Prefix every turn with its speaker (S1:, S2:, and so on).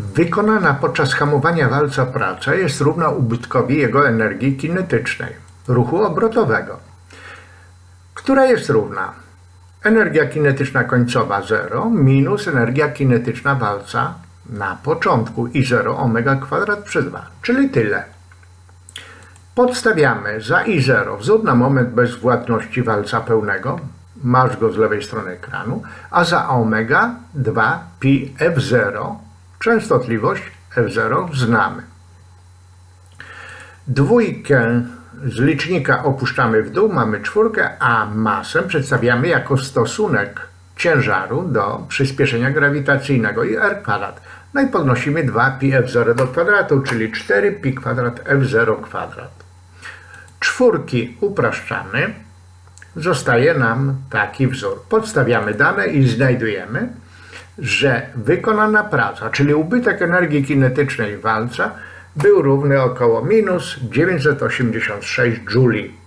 S1: Wykonana podczas hamowania walca praca jest równa ubytkowi jego energii kinetycznej, ruchu obrotowego, która jest równa energia kinetyczna końcowa 0 minus energia kinetyczna walca na początku i 0 omega kwadrat przez 2, czyli tyle. Podstawiamy za i0 wzór na moment bezwładności walca pełnego, masz go z lewej strony ekranu, a za omega 2 pi f0, częstotliwość f0 znamy. Dwójkę z licznika opuszczamy w dół, mamy czwórkę, a masę przedstawiamy jako stosunek ciężaru do przyspieszenia grawitacyjnego i r kwadrat. No i podnosimy 2 pi f0 do kwadratu, czyli 4 pi kwadrat f0 kwadrat. Czwórki upraszczamy, zostaje nam taki wzór. Podstawiamy dane i znajdujemy, że wykonana praca, czyli ubytek energii kinetycznej walca, był równy około minus 986 jouli.